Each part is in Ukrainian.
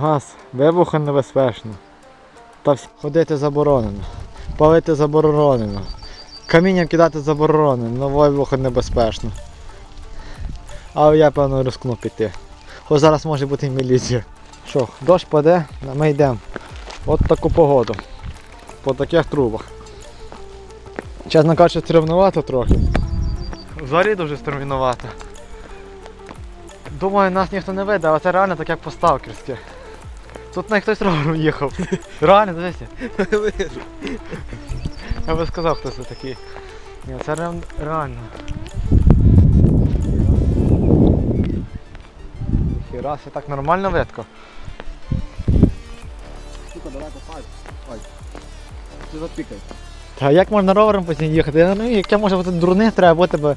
Газ, вибуху небезпечно. Та ходити заборонено. Палити заборонено. Каміння кидати заборонено, но вибуху небезпечно. Але я певно рискну піти. Хоч зараз може бути і міліція. Що, дощ паде, ми йдемо. От таку погоду. По таких трубах. Чесно кажучи, стремнувато трохи. Взагалі дуже стремнувато. Думаю, нас ніхто не видає, але це реально так як по сталкерськи. Тут навіть хтось ровером їхав. Реально, дивися. Я би сказав, хто це такий. Ні, це ре- реально. Хіра, все так нормально видко. Сука, далеко пальць. Ой. Ти запікай. Та як можна ровером потім їхати? Я не розумію, яке може бути дурних треба бути би.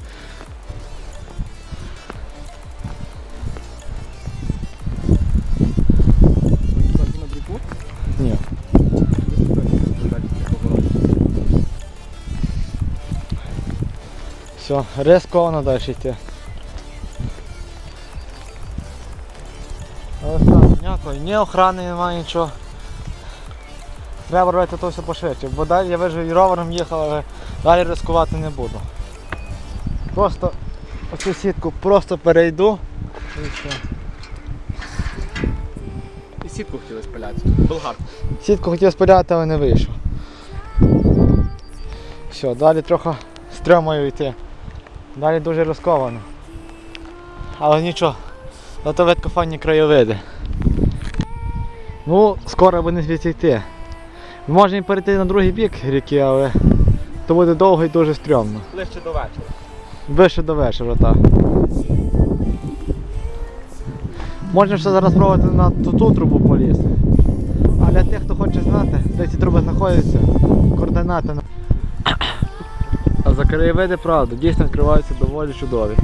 Все, рисковано далі йти. Але ніякої, ні охрани немає нічого. Треба робити то все пошвидше, бо далі я вижу і ровером їхав, але далі ризикувати не буду. Просто оцю сітку просто перейду і все. І сітку хотіли спаляти. Болгар. Сітку хотів спиляти, але не вийшов. Все, далі трохи стрьомою йти. Далі дуже ризиковано. Але нічого, зато ведкофанні краєвиди. Ну, скоро буде звідси йти. Можна і перейти на другий бік ріки, але то буде довго і дуже стрьомно. Ближче до вечора. Вище до вечора, так. Можна ще зараз пробувати на ту, ту трубу полізти. А для тих, хто хоче знати, де ці труби знаходяться, координати. А за краєвиди, правда, дійсно відкриваються доволі чудові.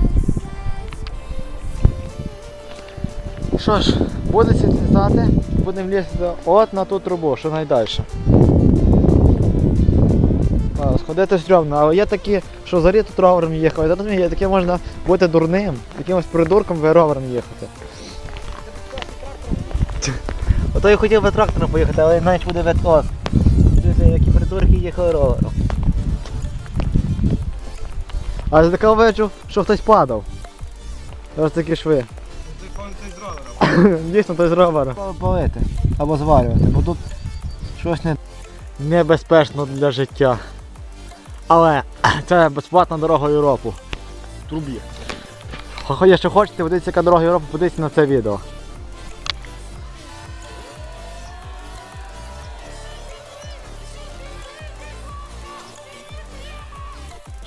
Що ж, буде світлізати, будемо лізти от на ту трубу, що найдальше. Сходити стрьомно, але є такі, що зарі тут ровером їхав. Я розумію, таке можна бути дурним, якимось придурком ви ровером їхати. Ото я хотів би трактором поїхати, але навіть буде ветос. Люди, які придурки їхали ровером. Але така бачу, що хтось падав. Ось такі шви. Дійсно, той з ровера. Палити або звалювати, бо тут щось не небезпечно для життя. Але це безплатна дорога в Європу. Трубі. Якщо хочете подивитися, яка дорога в Європу, подивіться на це відео.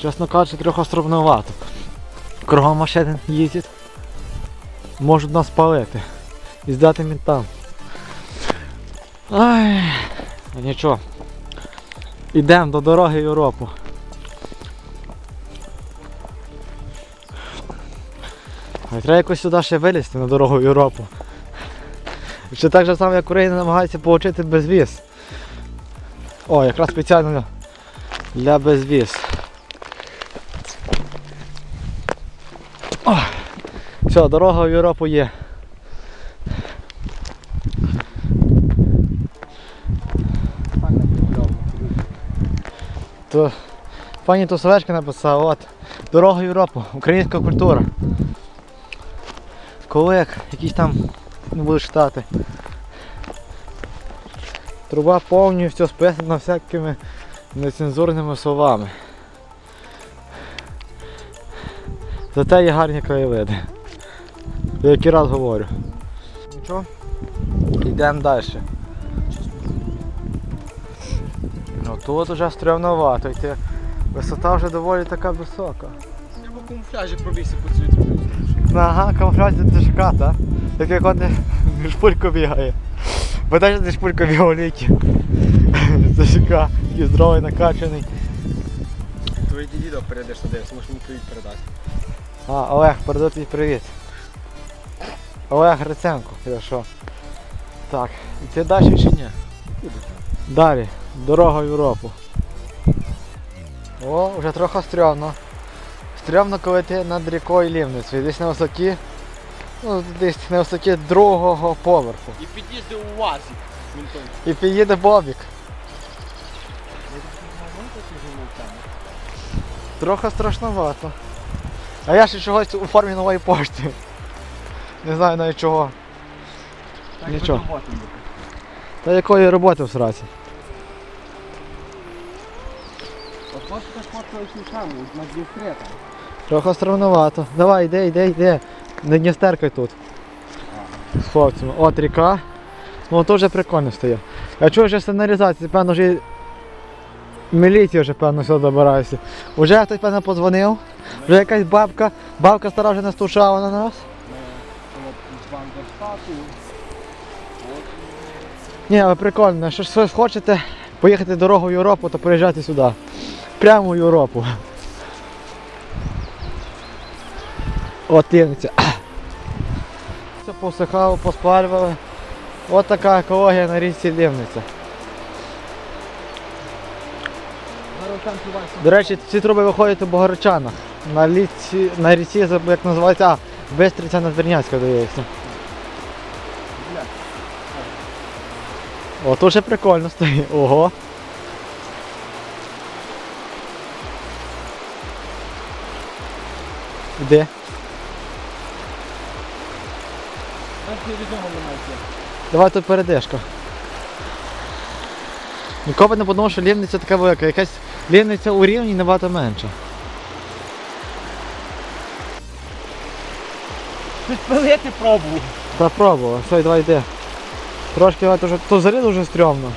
Чесно кажучи, трохи стробнувато. Кругом машини їздять. Можуть нас палити. І здати мінтам. Ай, нічого. Ідемо до дороги Європу. Треба якось сюди ще вилізти на дорогу в Європу. Ще так же само, як Україна намагається отримати безвіз. О, якраз спеціально для безвіз. Все, дорога в Європу є. То пані Тусовечка написала, от, дорога в Європу, українська культура. Колег, якісь там не буду читати. Труба повністю списана всякими нецензурними словами. Зате є гарні краєвиди. Я який раз говорю. Нічого? Йдемо далі. Ну тут вже стрімновато йти. Висота вже доволі така висока. В камуфляжі пробійся по цій трубі. Ага, камуфляж дешка, так? Так як он шпулько бігає. Бо теж де шпулько бігав ліки. Дешка, такий здоровий накачаний. Твої дідо перейдеш туди, можеш мені привіт передати. А, Олег, передаю тобі привіт. Олег Гриценко, хорошо. Так, іти далі чи ні? Далі, дорога в Європу. О, вже трохи стрьомно. Стрьомно, коли ти над рікою Лівницею. Десь на висоті Ну, десь на висоті другого поверху. І під'їзди у. Мінтон. І під'їде Бобік. Трохи страшновато. А я ще чогось у формі нової пошти. Не знаю навіть чого. Нічого. Та якої роботи в сраці? От бачите, на. Трохи странновато. Давай, йди, йди, йди. Не Дністеркай тут. З хлопцями. От ріка. Ну тут вже прикольно стає. Я чую вже сигналізація, певно вже і міліція вже певно сюди добирається. Уже хтось певно подзвонив. Вже якась бабка, бабка стара вже настушала на нас. З Ні, але прикольно, якщо щось хочете поїхати дорогу в Європу, то приїжджайте сюди. Прямо в Європу. От лівниця. Все посихало, поспалювали. От така екологія на річці Лівниця. До речі, ці труби виходять у Богородчанах. На на річці, як називається, а, Бистриця Надвірняцька, здається. Бля. О, тут ще прикольно стоїть. Ого. Де? Давай тут передишка. Ніколи не подумав, що лівниця така велика. Якась лівниця у рівні набагато менша. Підпилити пробував. Та пробував. Все, давай йди. Трошки давай, тут, тут взагалі дуже стрьомно.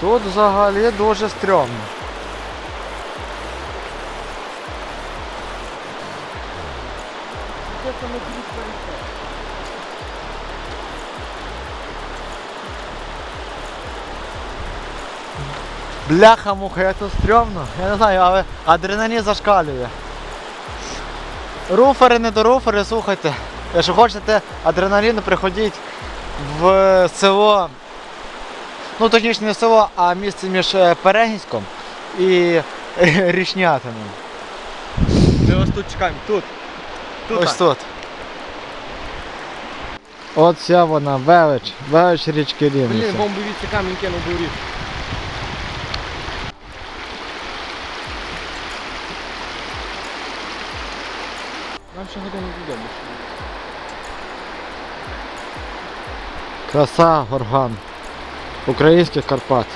Тут взагалі дуже стрьомно. Бляха муха, як тут стрьомно. Я не знаю, але адреналін зашкалює. Руфери, не до руфери, слухайте. Якщо хочете адреналіну, приходіть в село. Ну точніше не село, а місце між е, Перегінськом і е, Річнятином. Ми вас тут чекаємо. Тут. Тут. Ось тут. От вона, велич, велич річки Блін, Рівниця. бомбові ці камінь кинув до рік. Нам ще годину додому. Краса горган. Українських Карпат.